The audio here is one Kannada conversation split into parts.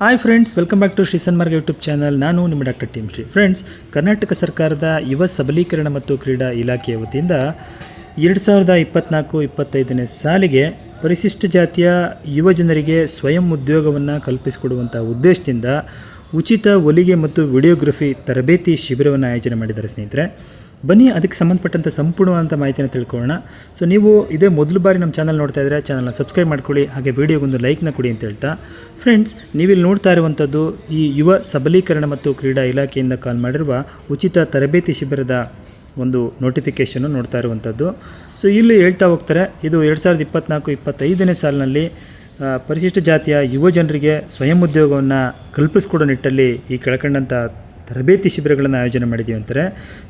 Hi friends welcome back to Shri Sanmarga YouTube channel ನಾನು ನಿಮ್ಮ doctor team Shri friends Karnataka ಸರ್ಕಾರದ ಯುವ ಸಬಲೀಕರಣ ಮತ್ತು ಕ್ರೀಡಾ ಇಲಾಖೆಯ ವತಿಯಿಂದ ಎರಡು ಸಾವಿರದ ಇಪ್ಪತ್ನಾಲ್ಕು ಇಪ್ಪತ್ತೈದನೇ ಸಾಲಿಗೆ ಪರಿಶಿಷ್ಟ ಜಾತಿಯ ಯುವ ಜನರಿಗೆ ಸ್ವಯಂ ಉದ್ಯೋಗವನ್ನು ಕಲ್ಪಿಸಿಕೊಡುವಂಥ ಉದ್ದೇಶದಿಂದ ಉಚಿತ ಒಲಿಗೆ ಮತ್ತು ವಿಡಿಯೋಗ್ರಫಿ ತರಬೇತಿ ಶಿಬಿರವನ್ನು ಆಯೋಜನೆ ಮಾಡಿದ್ದಾರೆ ಸ್ನೇಹಿತರೆ. ಬನ್ನಿ, ಅದಕ್ಕೆ ಸಂಬಂಧಪಟ್ಟಂಥ ಸಂಪೂರ್ಣವಾದಂಥ ಮಾಹಿತಿನ ತಿಳ್ಕೊಳ್ಳೋಣ. ಸೊ ನೀವು ಇದೇ ಮೊದಲು ಬಾರಿ ನಮ್ಮ ಚಾನಲ್ ನೋಡ್ತಾ ಇದ್ದರೆ ಚಾನಲ್ನ ಸಬ್ಸ್ಕ್ರೈಬ್ ಮಾಡ್ಕೊಳ್ಳಿ, ಹಾಗೆ ವಿಡಿಯೋಗೊಂದು ಲೈಕ್ನ ಕೊಡಿ ಅಂತ ಹೇಳ್ತಾ. ಫ್ರೆಂಡ್ಸ್ ನೀವಿಲ್ಲಿ ನೋಡ್ತಾ ಇರುವಂಥದ್ದು ಈ ಯುವ ಸಬಲೀಕರಣ ಮತ್ತು ಕ್ರೀಡಾ ಇಲಾಖೆಯಿಂದ ಕಾಲ್ ಮಾಡಿರುವ ಉಚಿತ ತರಬೇತಿ ಶಿಬಿರದ ಒಂದು ನೋಟಿಫಿಕೇಷನ್ನು ನೋಡ್ತಾ ಇರುವಂಥದ್ದು ಸೊ ಇಲ್ಲಿ ಹೇಳ್ತಾ ಹೋಗ್ತಾರೆ, ಇದು ಎರಡು ಸಾವಿರದ ಇಪ್ಪತ್ನಾಲ್ಕು, ಇಪ್ಪತ್ತೈದನೇ ಸಾಲಿನಲ್ಲಿ ಪರಿಶಿಷ್ಟ ಜಾತಿಯ ಯುವ ಜನರಿಗೆ ಸ್ವಯಂ ಉದ್ಯೋಗವನ್ನು ಕಲ್ಪಿಸ್ಕೊಡೋ ನಿಟ್ಟಲ್ಲಿ ಈ ಕೆಳಕಂಡಂಥ ತರಬೇತಿ ಶಿಬಿರಗಳನ್ನು ಆಯೋಜನೆ ಮಾಡಿದ್ದೀವಿ ಅಂತಾರೆ.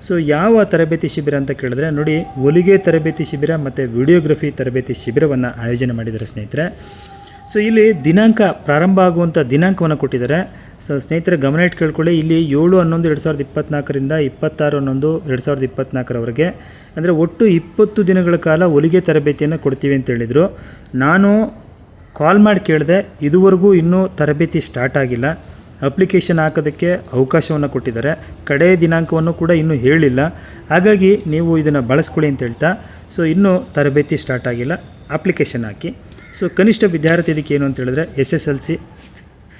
ಸೊ ಯಾವ ತರಬೇತಿ ಶಿಬಿರ ಅಂತ ಕೇಳಿದ್ರೆ, ನೋಡಿ ಹೊಲಿಗೆ ತರಬೇತಿ ಶಿಬಿರ ಮತ್ತು ವಿಡಿಯೋಗ್ರಫಿ ತರಬೇತಿ ಶಿಬಿರವನ್ನು ಆಯೋಜನೆ ಮಾಡಿದ್ದಾರೆ ಸ್ನೇಹಿತರೆ. ಸೊ ಇಲ್ಲಿ ದಿನಾಂಕ ಪ್ರಾರಂಭ ಆಗುವಂಥ ದಿನಾಂಕವನ್ನು ಕೊಟ್ಟಿದ್ದಾರೆ. ಸೊ ಸ್ನೇಹಿತರೆ, ಗಮನ ಇಟ್ಟು ಕೇಳ್ಕೊಳ್ಳಿ. ಇಲ್ಲಿ ಏಳು, ಹನ್ನೊಂದು, ಎರಡು ಸಾವಿರದ ಇಪ್ಪತ್ನಾಲ್ಕರಿಂದ ಇಪ್ಪತ್ತಾರು, ಹನ್ನೊಂದು, ಎರಡು ಸಾವಿರದ ಇಪ್ಪತ್ನಾಲ್ಕರವರೆಗೆ, ಅಂದರೆ ಒಟ್ಟು ಇಪ್ಪತ್ತು ದಿನಗಳ ಕಾಲ ಹೊಲಿಗೆ ತರಬೇತಿಯನ್ನು ಕೊಡ್ತೀವಿ ಅಂತ ಹೇಳಿದರು. ನಾನು ಕಾಲ್ ಮಾಡಿ ಕೇಳಿದೆ, ಇದುವರೆಗೂ ಇನ್ನೂ ತರಬೇತಿ ಸ್ಟಾರ್ಟ್ ಆಗಿಲ್ಲ. ಅಪ್ಲಿಕೇಶನ್ ಹಾಕೋದಕ್ಕೆ ಅವಕಾಶವನ್ನು ಕೊಟ್ಟಿದ್ದಾರೆ. ಕಡೆಯ ದಿನಾಂಕವನ್ನು ಕೂಡ ಇನ್ನೂ ಹೇಳಿಲ್ಲ. ಹಾಗಾಗಿ ನೀವು ಇದನ್ನು ಬಳಸ್ಕೊಳ್ಳಿ ಅಂತ ಹೇಳ್ತಾ, ಸೊ ಇನ್ನೂ ತರಬೇತಿ ಸ್ಟಾರ್ಟ್ ಆಗಿಲ್ಲ. ಅಪ್ಲಿಕೇಶನ್ ಹಾಕಿ. ಸೊ ಕನಿಷ್ಠ ವಿದ್ಯಾರ್ಥಿ ಇದಕ್ಕೆ ಏನು ಅಂತ ಹೇಳಿದ್ರೆ S S L C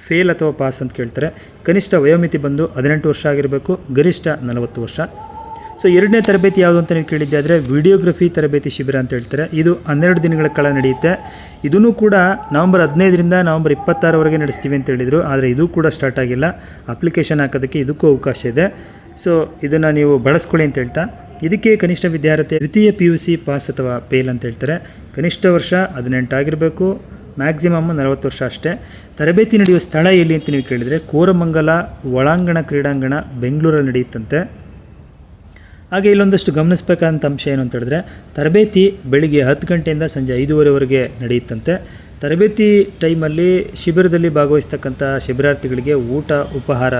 fail ಅಥವಾ ಪಾಸ್ ಅಂತ ಕೇಳ್ತಾರೆ. ಕನಿಷ್ಠ ವಯೋಮಿತಿ ಬಂದು ಹದಿನೆಂಟು ವರ್ಷ ಆಗಿರಬೇಕು, ಗರಿಷ್ಠ ನಲವತ್ತು ವರ್ಷ. ಸೊ ಎರಡನೇ ತರಬೇತಿ ಯಾವುದು ಅಂತ ನೀವು ಕೇಳಿದ್ದೆ, ಆದರೆ ವಿಡಿಯೋಗ್ರಫಿ ತರಬೇತಿ ಶಿಬಿರ ಅಂತ ಹೇಳ್ತಾರೆ. ಇದು ಹನ್ನೆರಡು ದಿನಗಳ ಕಾಲ ನಡೆಯುತ್ತೆ. ಇದೂ ಕೂಡ ನವಂಬರ್ ಹದಿನೈದರಿಂದ ನವಂಬರ್ ಇಪ್ಪತ್ತಾರವರೆಗೆ ನಡೆಸ್ತೀವಿ ಅಂತ ಹೇಳಿದರು. ಆದರೆ ಇದು ಕೂಡ ಸ್ಟಾರ್ಟ್ ಆಗಿಲ್ಲ. ಅಪ್ಲಿಕೇಶನ್ ಹಾಕೋದಕ್ಕೆ ಇದಕ್ಕೂ ಅವಕಾಶ ಇದೆ. ಸೊ ಇದನ್ನು ನೀವು ಬಳಸ್ಕೊಳ್ಳಿ ಅಂತ ಹೇಳ್ತಾ. ಇದಕ್ಕೆ ಕನಿಷ್ಠ ವಿದ್ಯಾರ್ಥಿ ದ್ವಿತೀಯ ಪಿ ಯು ಸಿ ಪಾಸ್ ಅಥವಾ ಫೇಲ್ ಅಂತ ಹೇಳ್ತಾರೆ. ಕನಿಷ್ಠ ವರ್ಷ ಹದಿನೆಂಟು ಆಗಿರಬೇಕು. ಮ್ಯಾಕ್ಸಿಮಮ್ ನಲವತ್ತು ವರ್ಷ ಅಷ್ಟೇ. ತರಬೇತಿ ನಡೆಯುವ ಸ್ಥಳ ಎಲ್ಲಿ ಅಂತ ನೀವು ಕೇಳಿದರೆ, ಕೋರಮಂಗಲ ಒಳಾಂಗಣ ಕ್ರೀಡಾಂಗಣ ಬೆಂಗಳೂರಲ್ಲಿ ನಡೆಯುತ್ತಂತೆ. ಹಾಗೆ ಇಲ್ಲೊಂದಷ್ಟು ಗಮನಿಸಬೇಕಾದಂಥ ಅಂಶ ಏನು ಅಂತ ಹೇಳಿದ್ರೆ, ತರಬೇತಿ ಬೆಳಿಗ್ಗೆ ಹತ್ತು ಗಂಟೆಯಿಂದ ಸಂಜೆ ಐದೂವರೆವರೆಗೆ ನಡೆಯುತ್ತಂತೆ. ತರಬೇತಿ ಟೈಮಲ್ಲಿ ಶಿಬಿರದಲ್ಲಿ ಭಾಗವಹಿಸ್ತಕ್ಕಂಥ ಶಿಬಿರಾರ್ಥಿಗಳಿಗೆ ಊಟ, ಉಪಹಾರ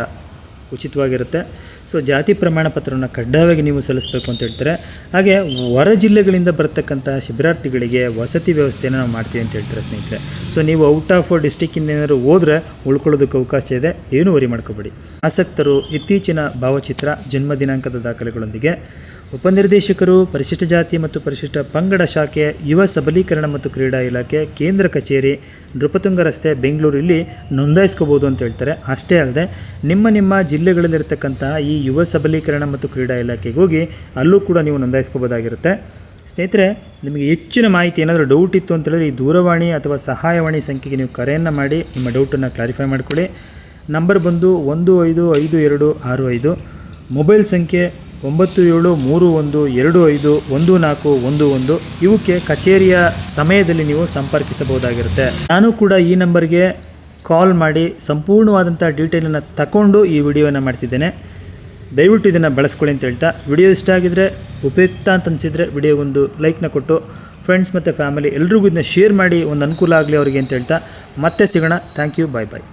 ಉಚಿತವಾಗಿರುತ್ತೆ. ಸೊ ಜಾತಿ ಪ್ರಮಾಣ ಪತ್ರವನ್ನು ಕಡ್ಡಾಯವಾಗಿ ನೀವು ಸಲ್ಲಿಸಬೇಕು ಅಂತ ಹೇಳ್ತಾರೆ. ಹಾಗೆ ಹೊರ ಜಿಲ್ಲೆಗಳಿಂದ ಬರ್ತಕ್ಕಂಥ ಶಿಬಿರಾರ್ಥಿಗಳಿಗೆ ವಸತಿ ವ್ಯವಸ್ಥೆಯನ್ನು ನಾವು ಮಾಡ್ತೀವಿ ಅಂತ ಹೇಳ್ತಾರೆ ಸ್ನೇಹಿತರೆ. ಸೊ ನೀವು ಔಟ್ ಆಫ್ ಡಿಸ್ಟಿಕ್ಕಿಂದ ಏನಾದರೂ ಹೋದರೆ ಉಳ್ಕೊಳ್ಳೋದಕ್ಕೆ ಅವಕಾಶ ಇದೆ. ಏನೂ ವರಿ ಮಾಡ್ಕೋಬೇಡಿ. ಆಸಕ್ತರು ಇತ್ತೀಚಿನ ಭಾವಚಿತ್ರ ಜನ್ಮ ದಿನಾಂಕದ ದಾಖಲೆಗಳೊಂದಿಗೆ ಉಪನಿರ್ದೇಶಕರು, ಪರಿಶಿಷ್ಟ ಜಾತಿ ಮತ್ತು ಪರಿಶಿಷ್ಟ ಪಂಗಡ ಶಾಖೆ ಯುವ ಸಬಲೀಕರಣ ಮತ್ತು ಕ್ರೀಡಾ ಇಲಾಖೆ, ಕೇಂದ್ರ ಕಚೇರಿ, ನೃಪತುಂಗ ರಸ್ತೆ ಬೆಂಗಳೂರಲ್ಲಿ ನೋಂದಾಯಿಸ್ಕೋಬೋದು ಅಂತ ಹೇಳ್ತಾರೆ. ಅಷ್ಟೇ ಅಲ್ಲದೆ, ನಿಮ್ಮ ನಿಮ್ಮ ಜಿಲ್ಲೆಗಳಲ್ಲಿರ್ತಕ್ಕಂತಹ ಈ ಯುವ ಸಬಲೀಕರಣ ಮತ್ತು ಕ್ರೀಡಾ ಇಲಾಖೆಗೆ ಹೋಗಿ ಅಲ್ಲೂ ಕೂಡ ನೀವು ನೋಂದಾಯಿಸ್ಕೋಬೋದಾಗಿರುತ್ತೆ ಸ್ನೇಹಿತರೆ, ನಿಮಗೆ ಹೆಚ್ಚಿನ ಮಾಹಿತಿ ಏನಾದರೂ ಡೌಟ್ ಇತ್ತು ಅಂತ ಹೇಳಿದ್ರೆ ಈ ದೂರವಾಣಿ ಅಥವಾ ಸಹಾಯವಾಣಿ ಸಂಖ್ಯೆಗೆ ನೀವು ಕರೆಯನ್ನು ಮಾಡಿ, ನಿಮ್ಮ ಡೌಟನ್ನು ಕ್ಲಾರಿಫೈ ಮಾಡಿಕೊಳ್ಳಿ. ನಂಬರ್ ಬಂದು ಒಂದು ಐದು ಐದು ಎರಡು ಆರು ಐದು. ಮೊಬೈಲ್ ಸಂಖ್ಯೆ ಒಂಬತ್ತು ಏಳು ಮೂರು ಒಂದು ಎರಡು ಐದು ಒಂದು ನಾಲ್ಕು ಒಂದು ಒಂದು. ಇವಕ್ಕೆ ಕಚೇರಿಯ ಸಮಯದಲ್ಲಿ ನೀವು ಸಂಪರ್ಕಿಸಬಹುದಾಗಿರುತ್ತೆ. ನಾನು ಕೂಡ ಈ ನಂಬರ್ಗೆ ಕಾಲ್ ಮಾಡಿ ಸಂಪೂರ್ಣವಾದಂಥ ಡೀಟೇಲನ್ನು ತಗೊಂಡು ಈ ವಿಡಿಯೋನ ಮಾಡ್ತಿದ್ದೇನೆ. ದಯವಿಟ್ಟು ಇದನ್ನು ಬಳಸ್ಕೊಳ್ಳಿ ಅಂತ ಹೇಳ್ತಾ, ವಿಡಿಯೋ ಇಷ್ಟ ಆಗಿದರೆ, ಉಪಯುಕ್ತ ಅಂತ ಅನಿಸಿದರೆ ವಿಡಿಯೋಗೊಂದು ಲೈಕ್ನ ಕೊಟ್ಟು, ಫ್ರೆಂಡ್ಸ್ ಮತ್ತು ಫ್ಯಾಮಿಲಿ ಎಲ್ರಿಗೂ ಇದನ್ನ ಶೇರ್ ಮಾಡಿ, ಒಂದು ಅನುಕೂಲ ಆಗಲಿ ಅವರಿಗೆ ಅಂತ ಹೇಳ್ತಾ, ಮತ್ತೆ ಸಿಗೋಣ. Thank you, bye bye.